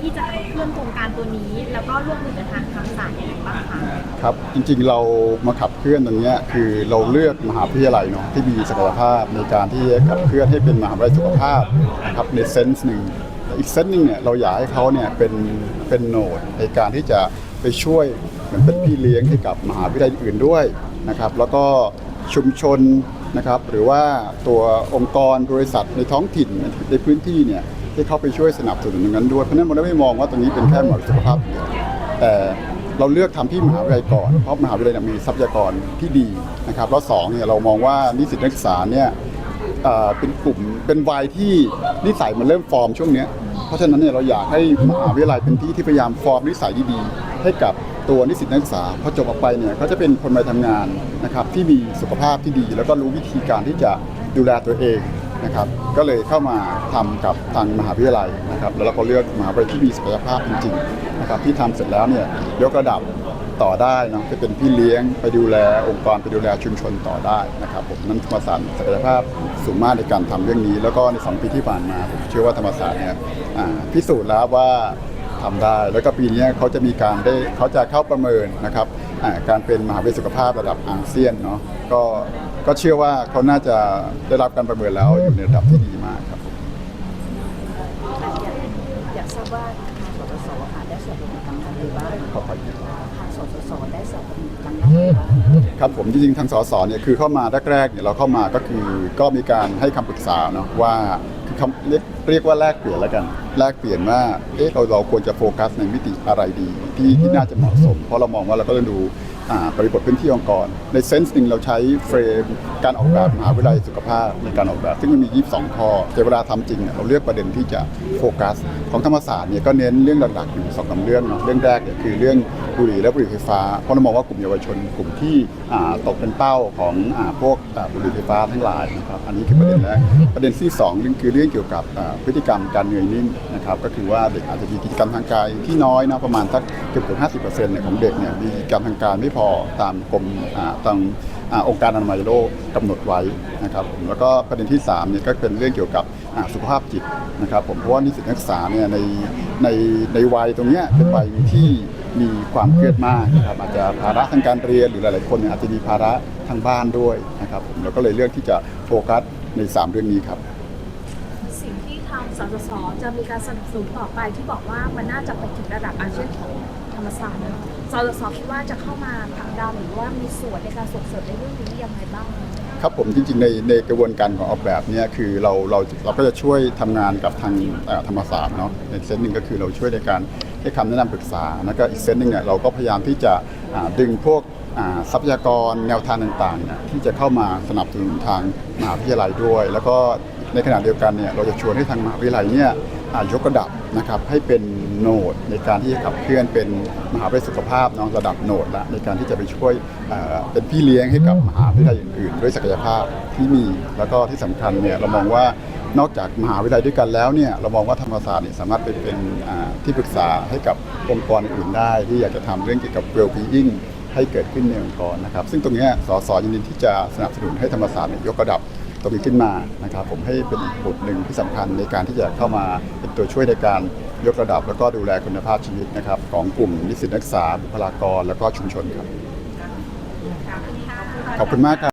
ที่จะขับเคลื่อนโครงการตัวนี้ แล้วก็ร่วมมือกับทางธรรมศาสตร์ยังไงบ้างคะครับจริงๆเรามาขับเคลื่อนตรงนี้คือเราเลือกมหาวิทยาลัยเนาะที่มีศักยภาพในการที่จะขับเคลื่อนให้เป็นมหาวิทยาลัยสุขภาพนะครับในเซนส์หนึ่งแต่อีกเซนส์หนึ่งเนี่ยเราอยากให้เขาเนี่ยเป็นเป็นโนดในการที่จะไปช่วยเหมือนเป็นพี่เลี้ยงให้กับมหาวิทยาลัยอื่นด้วยนะครับแล้วก็ชุมชนนะครับหรือว่าตัวองค์กรบริษัทในท้องถิ่นในพื้นที่เนี่ย ที่เข้าไปช่วยสนับสนุนตรงนั้นด้วย เพราะนั้นเราไม่มองว่าตรงนี้เป็นแค่หมอสุขภาพเดียวแต่เราเลือกทำที่มหาวิทยาลัยก่อน เพราะมหาวิทยาลัยมีทรัพยากรที่ดีนะครับ แล้วสองเนี่ยเรามองว่านิสิตนักศึกษาเนี่ยเป็นกลุ่มเป็นวัยที่นิสัยมันเริ่มฟอร์มช่วงเนี้ยเพราะฉะนั้นเนี่ยเราอยากให้มหาวิทยาลัยเป็นที่ที่พยายามฟอร์มนิสัยดีๆให้กับตัวนิสิตนักศึกษาพอจบออกไปเนี่ยเขาจะเป็นคนมาทำงานนะครับที่มีสุขภาพที่ดี แล้วก็รู้วิธีการที่จะดูแลตัวเอง นะครับก็เลยเข้ามาทำกับทางมหาวิทยาลัยนะครับแล้วเราก็เลือกมหาวิทยาลัยที่มีศักยภาพจริงๆนะครับที่ทำเสร็จแล้วเนี่ยยกระดับต่อได้นะไปเป็นพี่เลี้ยงไปดูแลองค์กรไปดูแลชุมชนต่อได้นะครับผมนั้นธรรมศาสตร์ศักยภาพสูงมากในการทำเรื่องนี้ แล้วก็ในสองปีที่ผ่านมาผมเชื่อว่าธรรมศาสตร์เนี่ยพิสูจน์แล้วว่าทำได้ แล้วก็ปีนี้เขาจะมีการได้เขาจะเข้าประเมินนะครับ การเป็นมหาวิทยาลัยสุขภาพระดับอาเซียนเนาะก็ก็เชื่อว่าเขาน่าจะได้รับการประเมินแล้วอยู่ในระดับที่ดีมากครับอยากทราบว่าทางสสสค่ะได้ส่วนร่วมกับการอะไรบ้างขอบคุณทางสสสได้ส่วนร่วมกับการอะไรบ้างครับผมจริงๆทางสสเนี่ยคือเข้ามาแรกๆเนี่ยเราเข้ามาก็คือก็มีการให้คำปรึกษาเนาะว่า คำเรียกเรียกว่าแลกเปลี่ยนแล้วกันแลกเปลี่ยนว่าเอ๊ะเราเราควรจะโฟกัสในมิติอะไรดี ที่ที่น่าจะเหมาะสม เพราะเรามองว่าเราก็ต้องดู บริบทพื้นที่องค์กร ในเซนส์หนึ่งเราใช้เฟรมการออกแบบมหาวิทยาลัยสุขภาพในการออกแบบ ซึ่งมันมี 22 ข้อแต่เวลาทำจริงเนี่ยเราเลือกประเด็นที่จะโฟกัส ของธรรมศาสตร์เนี่ยก็เน้นเรื่องหลักๆอยู่สองสาเรื่องเนาะเรื่องแรกเนี่ยคือเรื่องบุหรี่และบุหรี่ไฟฟ้าเพราะเรามองว่ากลุ่มเยาวชนกลุ่มที่ตกเป็นเป้าของอพวกบุหรี่ไฟฟ้าทั้งหลายนะครับอันนี้คือประเด็นแรกประเด็นที่สองเรื่องคือเรื่องเกี่ยวกับพฤติกรรมการเหนื่อยนิ่มนะครับก็คือว่าเด็กอาจจะมีกิจกรรมทางกายที่น้อยนะประมาณสักเกือบเกือบห้าสิบเปอร์เซ็นต์เนี่ยของเด็กเนี่ยมีกิจกรรมทางกายไม่พอตามกรมอ่าตามองค์การอนามัยโลกกำหนดไว้นะครับผมแล้วก็ประเด็นที่3เนี่ยก็เป็นเรื่องเกี่ยวกับสุขภาพจิตนะครับผมเพราะว่านิสิตนักศึกษาเนี่ยในในในวัยตรงเนี้ยเป็นวัยที่มีความเครียดมากนะครับอาจจะภาระทางการเรียนหรือหลายๆคนเนี่ยอาจจะมีภาระทางบ้านด้วยนะครับผมแล้วก็เลยเลือกที่จะโฟกัสใน 3 เรื่องนี้ครับ สิ่งที่ทางสสสจะมีการสนับสนุนต่อไปที่บอกว่ามันน่าจะไปถึงระดับอาเซียนของธรรมศาสตร์ สสสคิดว่าจะเข้ามาผลักดันหรือว่ามีส่วนในการส่งเสริมในเรื่องนี้ยังไงบ้างครับผมจริงๆในในกระบวนการของออกแบบเนี่ยคือเราเราเราก็จะช่วยทำงานกับทางธรรมศาสตร์เนาะในเซนต์หนึ่งก็คือเราช่วยในการให้คำแนะนำปรึกษาแล้วก็อีกเซนต์หนึ่งเนี่ยเราก็พยายามที่จะดึงพวกทรัพยากรแนวทางต่างๆเนี่ยที่จะเข้ามาสนับสนุนทางมหาวิทยาลัยด้วย แล้วก็ในขณะเดียวกันเนี่ยเราจะชวนให้ทางมหาวิทยาลัยเนี่ย ยกระดับนะครับให้เป็นโนดในการที่จะขับเคลื่อนเป็นมหาวิทยาลัยสุขภาพเนาะระดับโนดละในการที่จะไปช่วยเเป็นพี่เลี้ยงให้กับมหาวิทยาลัยอื่นๆ ด้วยศักยภาพที่มีแล้วก็ที่สำคัญเนี่ยเรามองว่านอกจากมหาวิทยาลัยด้วยกันแล้วเนี่ยเรามองว่าธรรมศาสตร์เนี่ยสามารถไปเป็นที่ปรึกษาให้กับองค์กรอื่นได้ ที่อยากจะทำเรื่องเกี่ยวกับ well-being ให้เกิดขึ้นในองค์กรนะครับ ซึ่งตรงนี้สสยินดีที่จะสนับสนุนให้ธรรมศาสตร์เนี่ยยกระดับ ตรงนี้ขึ้นมานะครับผมให้เป็นบทหนึ่งที่สำคัญในการที่จะเข้ามาเป็นตัวช่วยในการยกระดับ แล้วก็ดูแลคุณภาพชีวิตนะครับของกลุ่มนิสิตนักศึกษาบุคลากร แล้วก็ชุมชนครับ ขอบคุณมากครับ